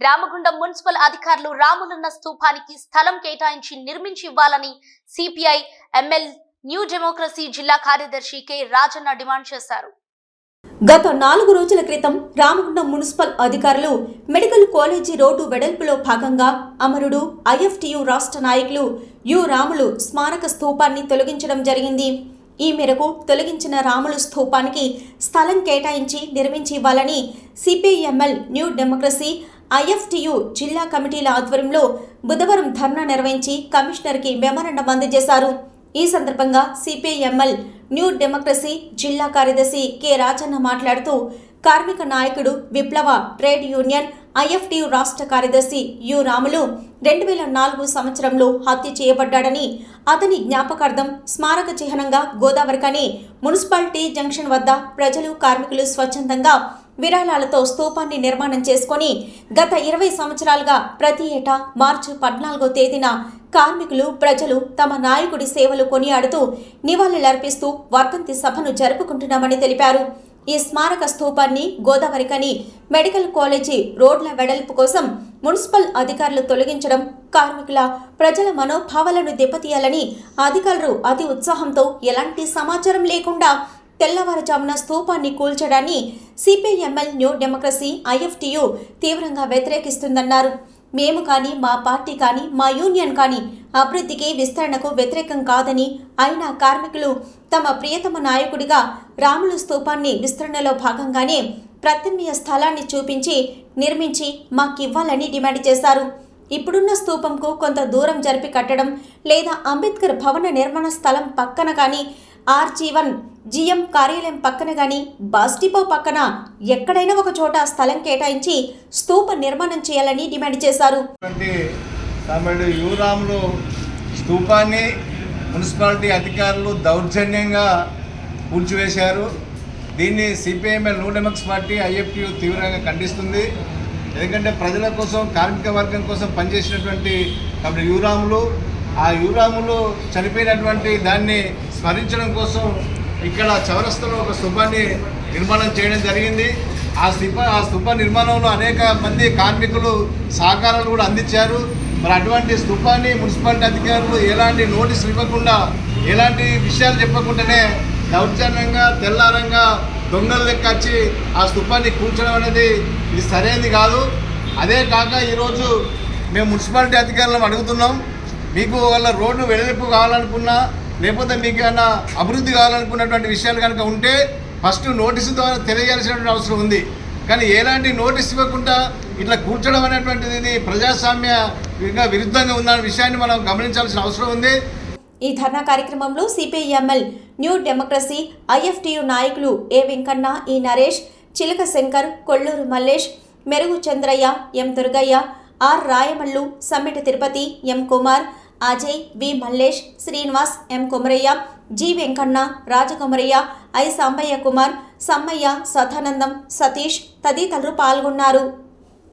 Ramagundam municipal అధికారులు రాములున్న స్థూపానికి స్థలం కేటాయించి నిర్మించి ఇవ్వాలని సిపిఐ ఎంఎల్ న్యూ డెమోక్రసీ జిల్లా కార్యదర్శి కె రాజన్న డిమాండ్ చేశారు. గత నాలుగు రోజుల క్రితం రామగుండం మున్సిపల్ అధికారులు మెడికల్ కాలేజీ రోడ్డు వెడల్పులో భాగంగా అమరుడు ఐఎఫ్టియు రాష్ట్ర నాయకులు యు రాములు స్మారక స్థూపాన్ని తొలగించడం జరిగింది. ఈ మేరకు తొలగించిన రాములు స్థూపానికి స్థలం కేటాయించి నిర్మించి ఇవ్వాలని సిపిఎంఎల్ న్యూ డెమోక్రసీ ఐఎఫ్టియు జిల్లా కమిటీల ఆధ్వర్యంలో బుధవారం ధర్నా నిర్వహించి కమిషనర్కి మెమరాండం అందజేశారు. ఈ సందర్భంగా సిపిఐఎంఎల్ న్యూ డెమోక్రసీ జిల్లా కార్యదర్శి కె రాజన్న మాట్లాడుతూ కార్మిక నాయకుడు విప్లవ ట్రేడ్ యూనియన్ ఐఎఫ్టి రాష్ట్ర కార్యదర్శి యు రాములు రెండు వేల నాలుగు సంవత్సరంలో హత్య చేయబడ్డాడని అతని జ్ఞాపకార్థం స్మారక చిహ్నంగా గోదావరికని మున్సిపాలిటీ జంక్షన్ వద్ద ప్రజలు కార్మికులు స్వచ్ఛందంగా విరాళాలతో స్తూపాన్ని నిర్మాణం చేసుకొని గత ఇరవై సంవత్సరాలుగా ప్రతి ఏటా మార్చి పద్నాలుగో తేదీన కార్మికులు ప్రజలు తమ నాయకుడి సేవలు కొనియాడుతూ నివాళులర్పిస్తూ వర్ధంతి సభను జరుపుకుంటున్నామని తెలిపారు. ఈ స్మారక స్థూపాన్ని గోదావరికని మెడికల్ కాలేజీ రోడ్ల వెడల్పు కోసం మున్సిపల్ అధికారులు తొలగించడం కార్మికుల ప్రజల మనోభావాలను దెబ్బతీయాలని అధికారులు అతి ఉత్సాహంతో ఎలాంటి సమాచారం లేకుండా తెల్లవారుజామున స్థూపాన్ని కూల్చడాన్ని సిపిఐఎంఎల్ న్యూ డెమోక్రసీ ఐఎఫ్టియు తీవ్రంగా వ్యతిరేకిస్తుందన్నారు. మేము కానీ మా పార్టీ కానీ మా యూనియన్ కానీ అభివృద్ధికి విస్తరణకు వ్యతిరేకం కాదని అయినా కార్మికులు తమ ప్రియతమ నాయకుడిగా రాముల స్తూపాన్ని విస్తరణలో భాగంగానే ప్రత్యామ్నాయ స్థలాన్ని చూపించి నిర్మించి మాకివ్వాలని డిమాండ్ చేశారు. ఇప్పుడున్న స్తూపంకు కొంత దూరం జరిపి కట్టడం లేదా అంబేద్కర్ భవన నిర్మాణ స్థలం పక్కన కానీ ఆర్జీ వన్ జిఎం కార్యాలయం పక్కన కానీ బస్ డిపో పక్కన ఎక్కడైనా ఒక చోట స్థలం కేటాయించి స్తూప నిర్మాణం చేయాలని డిమాండ్ చేశారు. ఉన్నటువంటి తమిళ యువరాములు స్తూపాన్ని మున్సిపాలిటీ అధికారులు దౌర్జన్యంగా కూల్చివేశారు. దీన్ని సిపిఐఎంఎల్ నూ డెమక్స్ పార్టీ ఐఎఫ్టియు తీవ్రంగా ఖండిస్తుంది. ఎందుకంటే ప్రజల కోసం కార్మిక వర్గం కోసం పనిచేసినటువంటి తమిళ యువరాములు ఆ యువరాములు చనిపోయినటువంటి దాన్ని స్మరించడం కోసం ఇక్కడ చౌరస్తలో ఒక స్తూపాన్ని నిర్మాణం చేయడం జరిగింది. ఆ స్థూప ఆ స్థూప నిర్మాణంలో అనేక మంది కార్మికులు సహకారాలు కూడా అందించారు. మరి అటువంటి స్థూపాన్ని మున్సిపాలిటీ అధికారులు ఎలాంటి నోటీస్ ఇవ్వకుండా ఎలాంటి విషయాలు చెప్పకుండానే దౌర్జన్యంగా తెల్లారంగా దొంగలు లెక్క వచ్చి ఆ స్థూపాన్ని కూర్చోడం అనేది ఇది సరైనది కాదు. అదే కాక ఈరోజు మేము మున్సిపాలిటీ అధికారులను అడుగుతున్నాం. మీకు వాళ్ళ రోడ్డు వెడల్పు కావాలనుకున్నా లేకపోతే మీకు ఏమైనా అభివృద్ధి కావాలనుకున్నటువంటి విషయాలు కనుక ఉంటే ఫస్ట్ నోటీసు ద్వారా తెలియజేయాల్సినటువంటి అవసరం ఉంది. కానీ ఎలాంటి నోటీస్ ఇవ్వకుండా ఇట్లా కూర్చోడం అనేటువంటిది ప్రజాస్వామ్య విరుద్ధంగా ఉన్న విషయాన్ని మనం గమనించాల్సిన అవసరం ఉంది. ఈ ధర్నా కార్యక్రమంలో సిపిఐఎంఎల్ న్యూ డెమోక్రసీ ఐఎఫ్టియు నాయకులు ఏ వెంకన్న ఈ నరేష్ చిలక Shankar Kolluru Mallesh Merugu Chandraiah M Durgaiah R Rayamallu Sammeta Tirupati M Kumar Ajay V Mallesh Srinivas M Kumaraiah G Venkanna Rajakumaraiah I Sambaiah Kumar Sammaiah Sadanandam Satish తదితరులు పాల్గొన్నారు.